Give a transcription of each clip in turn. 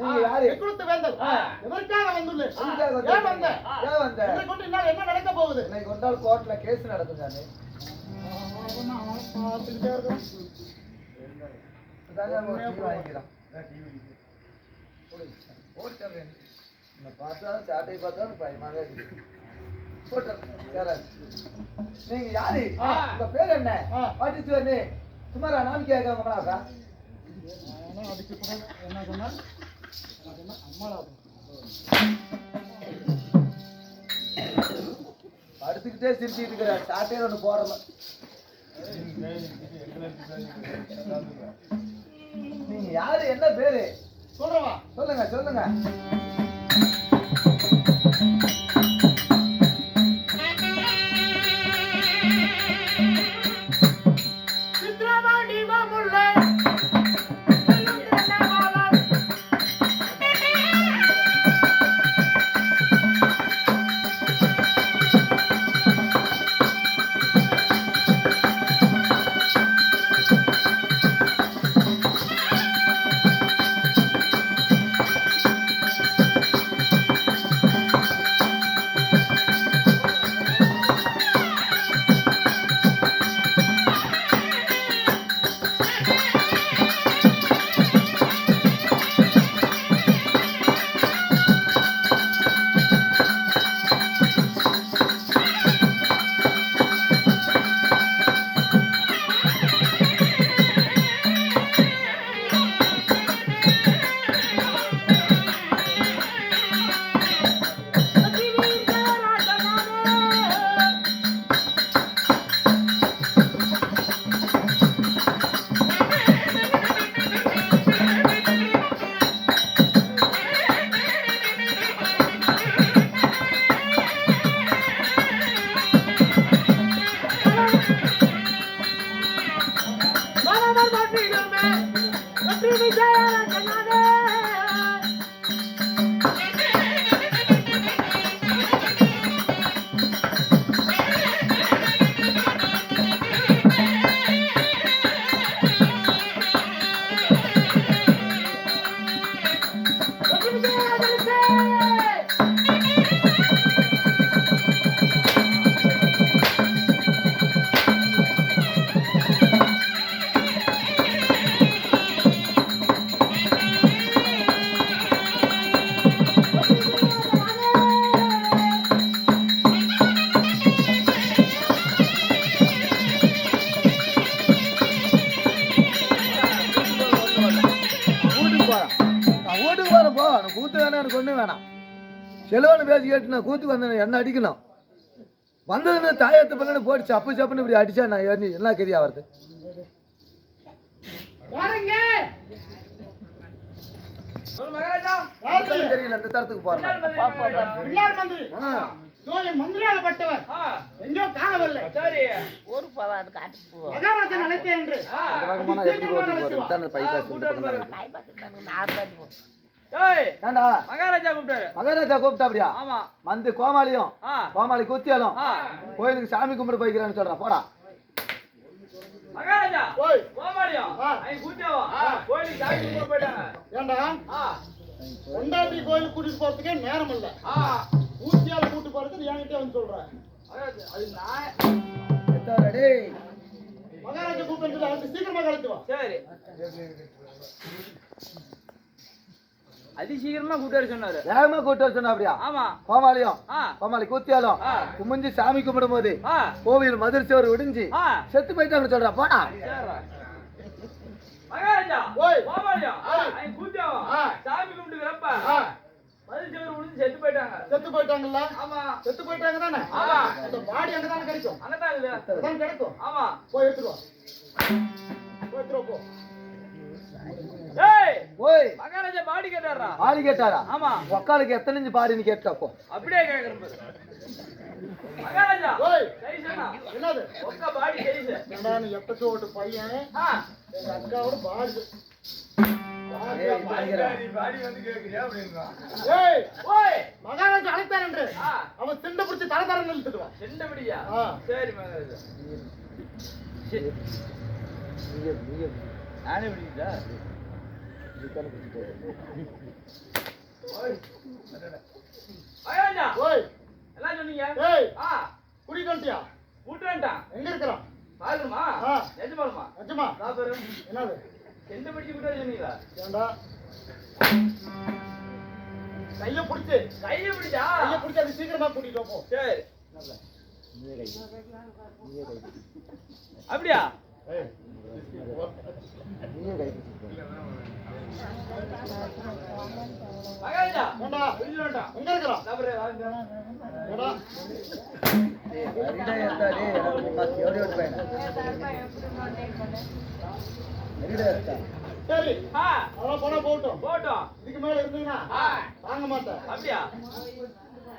நீங்க யாரு எக்குளத்து வேந்தல் ஆ. எதற்காக வந்துள்ளேன் எதுக்காக வந்தீங்க? ஏன் வந்த ஏன் வந்த என்னை கொண்டு என்னால் என்ன நடக்க போகுது ஒரு நாள் கோர்ட்ல கேஸ் நடக்கும் தானே பார்த்துக்கிட்டே இருக்கோம். பார்த்தாலும் சாட்டை பார்த்தாலும் பயமாவே இருக்கு. நீங்க யாரு. உங்க பேர் என்ன. பாட்டிச்சு சுமாரா நாம கேட்காம ஆனா அதுக்கு பிறகு என்ன என்ன? அம்மாளாகும். படுத்துக்கிட்டே சிரிச்சிட்டு இருக்கிற சாட்டே ஒன்று போடலாம் நீங்க யாரு? என்ன பேரு? சொல்றவா? சொல்லுங்க சொல்லுங்க. எனக்கு ஒன்றும் வேணாம். செலவுன்னு பேசி கேட்டு நான் கூத்து வந்தேன் என்ன அடிக்கணும்? வந்ததுன்னு தாயத்து பண்ணு போட்டு சப்பு சப்புன்னு இப்படி அடிச்சா நான் ஏறி என்ன கதியா வருது? தெரியல இந்த தரத்துக்கு போறேன் எங்கோ காணவில்லை. ஒரு மகாராஜன் அழைத்தேன் என்று. ஏண்டா? மகாராஜா கூப்பிட்டாரு. மகாராஜா கூப்பிட்டா அப்படியா ஆமா. வந்து கோமாளியும் ஆ. கோமாளி குத்தியாலும் ஆ. கோயிலுக்கு சாமி கும்பிட்டு போய்க்கிறேன்னு சொல்றேன் போடா. மகாராஜா ஓய் கோமாளியம் கோயிலுக்கு சாமி கும்பிட போயிட்டாங்க. ஏண்டா? ஆ. கொண்டாட்டி கோயிலுக்கு கூட்டிட்டு போறதுக்கே நேரம் இல்ல. ஊசியால கூட்டு போறது என்கிட்ட வந்து சொல்ற. மகாராஜா, அது நான் மகாராஜா கூப்பிட்டு சீக்கிரமா கழித்து வா. சரி. அதி சீக்கிரமா கூப்பிட்டாரு சொன்னாரு. வேகமா கூட்டு வர சொன்னா அப்படியா? ஆமா. கோமாளியும் கோமாளி குத்தியாலும். குமிஞ்சு சாமி கும்பிடும் போது கோவில் மதுரை சோறு விடிஞ்சு செத்து போயிட்டான்னு சொல்றா போடா. மகாராஜா. சாமி கும்பிட்டுக்கிறப்ப செத்து போயிட்டாங்க. செத்து போயிட்டாங்கல்ல? ஆமா. செத்து போயிட்டாங்க தானே? ஆமா. அந்த பாடி அங்கதானே கிடைக்கும்? அதான் கிடைக்கும். ஆமா. போய் எடுத்துட்டு வா. போய் போ. ஏய் ஓய். மகாராஜா பாடி கேட்டாரா? ஆளு கேட்டாரா? ஆமா. ஒக்காலுக்கு எத்தனை இன்ச்சு பாடின்னு கேட்டப்போ அப்படியே கேக்குறேன் பாரு. மகாராஜா ஓய். சைஸ் என்ன என்னது? ஒக்க பாடி சைஸ் ஏண்டா நீ எப்ப ஓட்டு பையன்? எங்க அக்காவோட பாடி. மகாராஜா ஆ. அவன் திண்ட பிடிச்சி தர தர. சரி மகாராஜா. சரி. நீங்க- நீங்க- நானே ஓய் என்ன சொன்னீங்க? வந்துட்டியா? விட்டுறேன்ட்டான் எங்க இருக்கிறான் பாருமா. நிஜமாலுமா நிஜமா பேரு என்னது? எந்த படிச்சு விட்டு சொன்னீங்களா? ஏண்டா? கைய பிடிச்சு. கையை பிடிச்சா? கைய பிடிச்சு அது சீக்கிரமா கூட்டிட்டு போ. சரி. அப்படியா? சரி ஆ அதெல்லாம் போனா போட்டோம் போட்டோம் இதுக்கு மேல இருந்தீங்கன்னா ஆ மாட்டேன் அப்படியா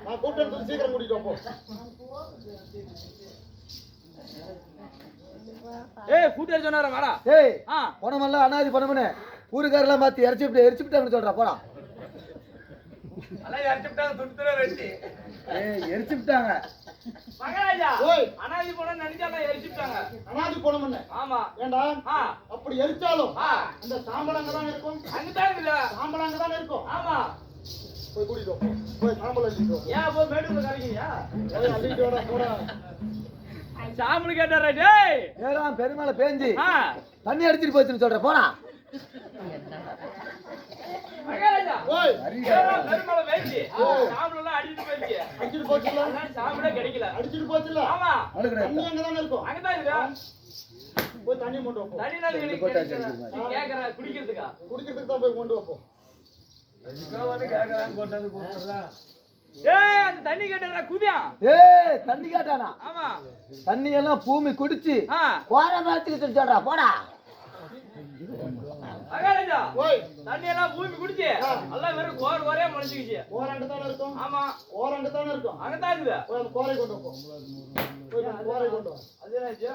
நான் கூப்பிட்டு சீக்கிரம் கூட்டிட்டு போ ஏய் கூட்டி சொன்னார வாடா. ஏய் ஆ. பணமெல்லாம் அனாதி பணம்னு. ஊருக்காரெல்லாம் மாத்தி இறச்சி விட்டு எரிச்சு விட்டாங்கன்னு சொல்றா போடா. எரிச்சு விட்டாங்க மகாராஜா ஓய். அனாதி போன நினைச்சாலாம் எரிச்சு விட்டாங்க. அனாதி போனோம் என்ன ஆமா. ஏண்டா? ஆ. அப்படி எரிச்சாலும் ஆ. அந்த சாம்பல் அங்கதான் இருக்கும். அங்கதான் இருக்குல்ல சாம்பல் அங்கதான் இருக்கும். ஆமா. போய் கூட்டிட்டு போய் சாம்பல் வா. ஏன் போய் மேட்டுக்குள்ள கரைக்கிறியா? போய் அள்ளிட்டு வாடா போடா. சாமி கேட்டாரா டேய். ஏறாம் பெருமாளை பேஞ்சு தண்ணி அடிச்சிட்டு போச்சுன்னு சொல்ற போடா. மகாராஜா ஓய். ஏன் பெருமாளை வேண்டி சாம்பலாம் அடிச்சிட்டு போயிடுச்சு. அடிச்சிட்டு போச்சுல. சாம்பலே கிடைக்கல. அடிச்சிட்டு போச்சுல. ஆமா. அங்கதானே இருக்கும். அங்கதான் இருக்கு? போய் தண்ணி கொண்டு தண்ணி நாள் ரெண்டு கோட்டை அடிச்சு அடிக்கிற நீ கேக்குற குடிக்கிறதுக்கா? குடிக்கிறதுக்கு தான் போய் கொண்டு வா போ ஏய் அந்த தண்ணி கேட்டாரா குதியா? ஏய் தண்ணி கேட்டானா? ஆமா. தண்ணி எல்லாம் பூமி குடிச்சு போற மாதிரி சொல்றா போடா. தண்ணி எல்லாம் பூமி குடிச்சு எல்லாம் வெறும் கோர் கோரையா முளைச்சுக்கிச்சு ஓர் அங்கதானே இருக்கும். ஆமா. ஓர் அங்கதானே இருக்கும். அங்கதான் இருக்குது. போய் அந்த கோரை கொண்டு வா போ. போய் அந்த கோரை கொண்டு வா. அது என்னாச்சு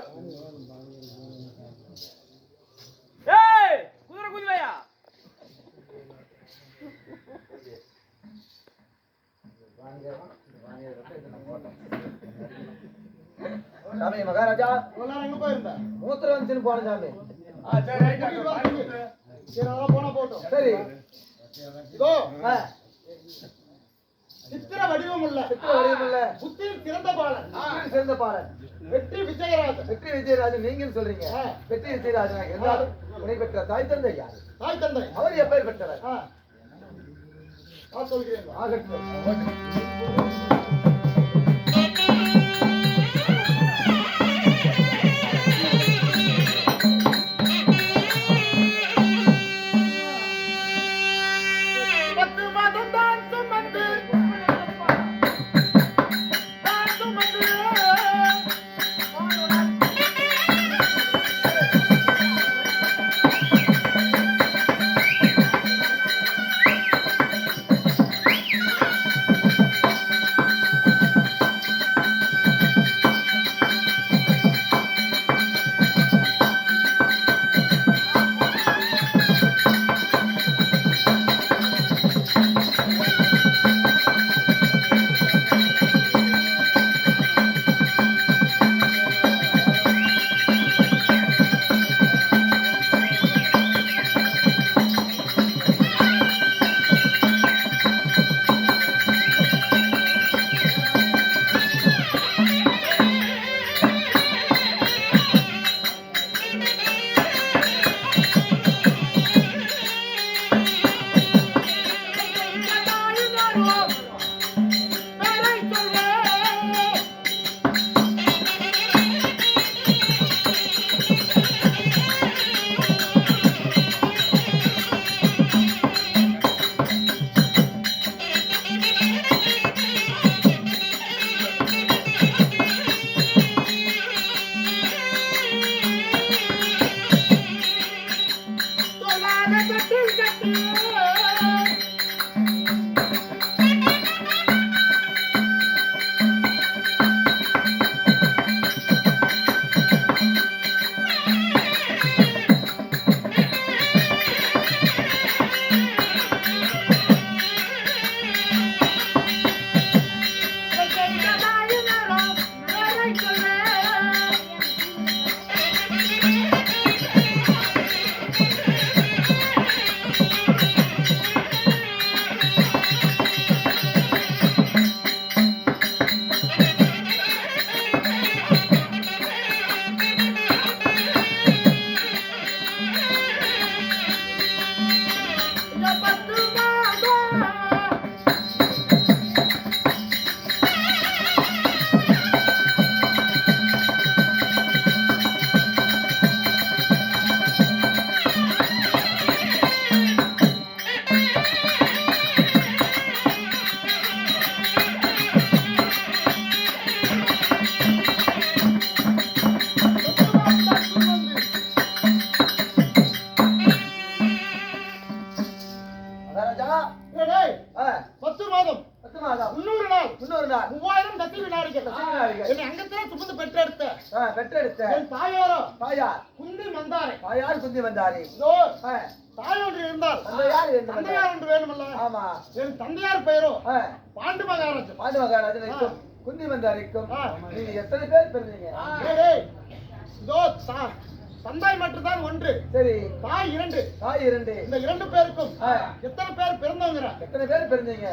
ஏய் குதிரை குதிரையா? சாமி மகாராஜா. இவ்வளவு நேரம் எங்க போயிருந்த மூத்திரம் வந்துச்சுன்னு போன சாமி. சரி. அதெல்லாம் போனா போட்டோம் சரி இதோ சித்திர வடிவம் உள்ள சித்திர வடிவம் இல்ல புத்தியில் சிறந்த பாலன். சிறந்த பாலன் வெற்றி விஜயராஜன். வெற்றி விஜயராஜன் நீங்க சொல்றீங்க. வெற்றி விஜயராஜன் இருந்தாலும் துணை பெற்ற தாய் தந்தை யார்? தாய் தந்தை. அவர் எப்பேர் பெற்றவர் நான் சொல்கிறேன். ஆகட்டும். குந்தி வந்தாரி. தாய் ஒன்று இருந்தால் தந்தையார் ஒன்று வேணுமல்ல. ஆமா. என் தந்தையார் பெயரோ? ஆ, பாண்டு மகாராஜன் பாண்டு மகாராஜனுக்கும் குந்தி வந்தாரிக்கும். நீங்க எத்தனை பேர் பிறந்தீங்க? இதோ தந்தாய் மட்டும்தான் ஒன்று. சரி. தாய் இரண்டு. தாய் இரண்டு. இந்த இரண்டு பேருக்கும். எத்தனை பேர் பிறந்தவங்கிற எத்தனை பேர் பிறந்தீங்க?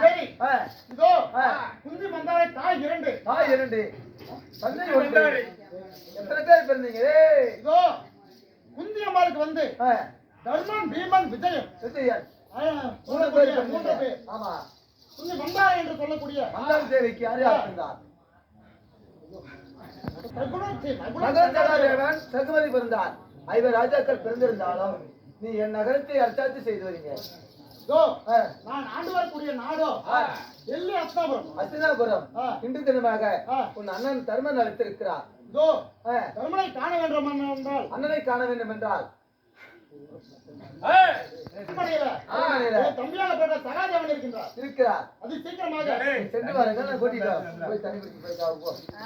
சரி இதோ. குந்தி மந்தாரை தாய் இரண்டு. தாய் இரண்டு. தந்தை ஒன்று. எத்தனை பேர் பிறந்தீங்க? இதோ குந்தி அம்மாளுக்கு வந்து தர்மன் பீமன் விஜயன் பேர் மூன்று பேர். ஆமா. குந்தி மந்தாரை என்று சொல்லக்கூடிய மந்தாரி தேவிக்கு யார் யார் பிறந்தார்? சகுமதி ஐவர் ராஜாக்கள் பிறந்திருந்தாலும் நீ என் நகரத்தை அர்ச்சாத்து செய்து வரீங்க நான் ஆண்டு வரக்கூடிய நாடோ. டெல்லி அஸ்தாபுரம். இன்று தினமாக. உன் அண்ணன் தர்மன் அழைத்திருக்கிறார். தர்மனை காண வேண்டும் என்றால்? அண்ணனை காண வேண்டும் என்றால். இருக்கிறார். அது சீக்கிரமாக. சென்று வாருங்கள் கூட்டிட்டு. போய் குடிக்க போய்